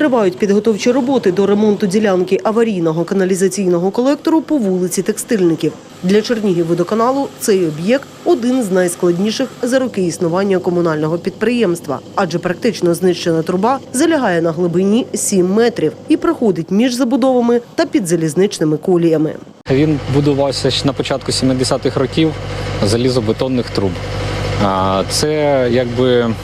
Тривають підготовчі роботи до ремонту ділянки аварійного каналізаційного колектору по вулиці Текстильників. Для Чернігівводоканалу цей об'єкт один з найскладніших за роки існування комунального підприємства, адже практично знищена труба залягає на глибині 7 метрів і проходить між забудовами та під залізничними коліями. Він будувався на початку 70-х років залізобетонних труб. Це якби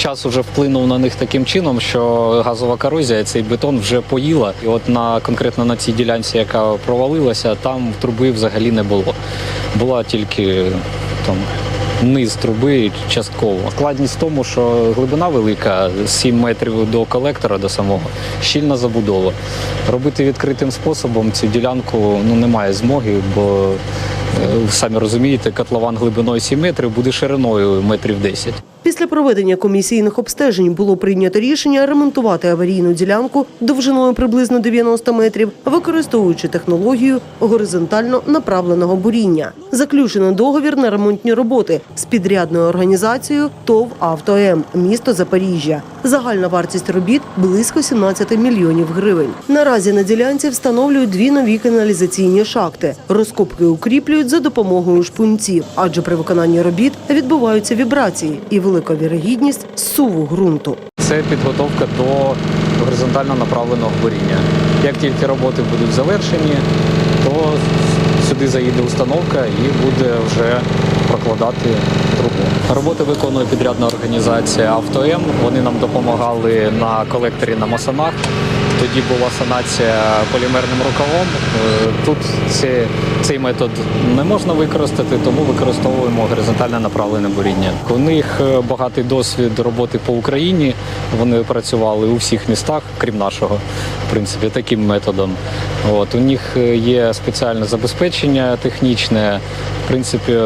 час уже вплинув на них таким чином, що газова корозія цей бетон вже поїла. І от на конкретно на цій ділянці, яка провалилася, там труби взагалі не було. Була тільки там. Низ труби частково. Складність в тому, що глибина велика, 7 метрів до колектора, до самого, щільна забудова. Робити відкритим способом цю ділянку ну, немає змоги, бо самі розумієте, котлован глибиною 7 метрів буде шириною метрів 10. Після проведення комісійних обстежень було прийнято рішення ремонтувати аварійну ділянку довжиною приблизно 90 метрів, використовуючи технологію горизонтально направленого буріння. Заключено договір на ремонтні роботи з підрядною організацією ТОВ «Автоем» місто Запоріжжя. Загальна вартість робіт близько 17 мільйонів гривень. Наразі на ділянці встановлюють дві нові каналізаційні шахти. Розкопки укріплюють за допомогою шпунців, адже при виконанні робіт відбуваються вібрації і велика вірогідність суву ґрунту. Це підготовка до горизонтально направленого буріння. Як тільки роботи будуть завершені, то сюди заїде установка і буде вже прокладати трубу. Роботи виконує підрядна організація «Автоем». Вони нам допомагали на колекторі на Масанах. Тоді була санація полімерним рукавом. Е, Тут ці, цей метод не можна використати, тому використовуємо горизонтально направлене буріння. У них е, багатий досвід роботи по Україні. Вони працювали у всіх містах, крім нашого, в принципі, таким методом. От у них е, є спеціальне забезпечення технічне. В принципі,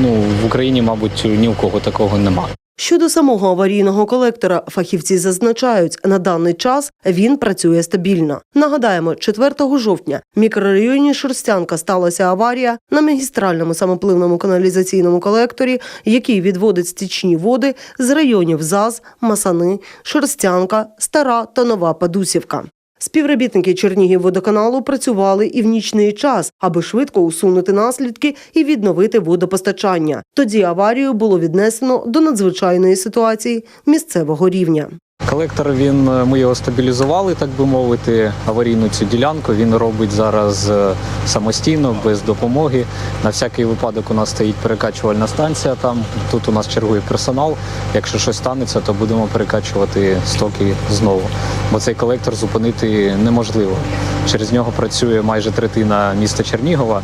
ну в Україні, мабуть, ні у кого такого немає. Щодо самого аварійного колектора, фахівці зазначають, на даний час він працює стабільно. Нагадаємо, 4 жовтня в мікрорайоні Шерстянка сталася аварія на магістральному самопливному каналізаційному колекторі, який відводить стічні води з районів ЗАЗ, Масани, Шерстянка, Стара та Нова Падусівка. Співробітники Чернігівводоканалу працювали і в нічний час, аби швидко усунути наслідки і відновити водопостачання. Тоді аварію було віднесено до надзвичайної ситуації місцевого рівня. Колектор він е, ми його стабілізували, так би мовити, аварійну цю ділянку. Він робить зараз е, самостійно, без допомоги. На всякий випадок у нас стоїть перекачувальна станція. Там тут у нас чергує персонал. Якщо щось станеться, то будемо перекачувати стоки знову. Бо цей колектор зупинити неможливо. Через нього працює майже третина міста Чернігова.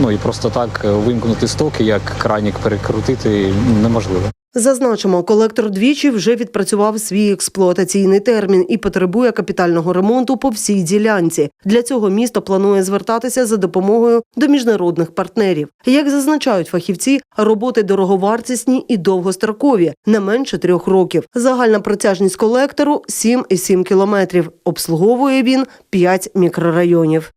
Ну і просто так вимкнути стоки, як кранік перекрутити, неможливо. Зазначимо, колектор двічі вже відпрацював свій експлуатаційний термін і потребує капітального ремонту по всій ділянці. Для цього місто планує звертатися за допомогою до міжнародних партнерів. Як зазначають фахівці, роботи дороговартісні і довгострокові, не менше трьох років. Загальна протяжність колектору 7,7 кілометрів. Обслуговує він 5 мікрорайонів.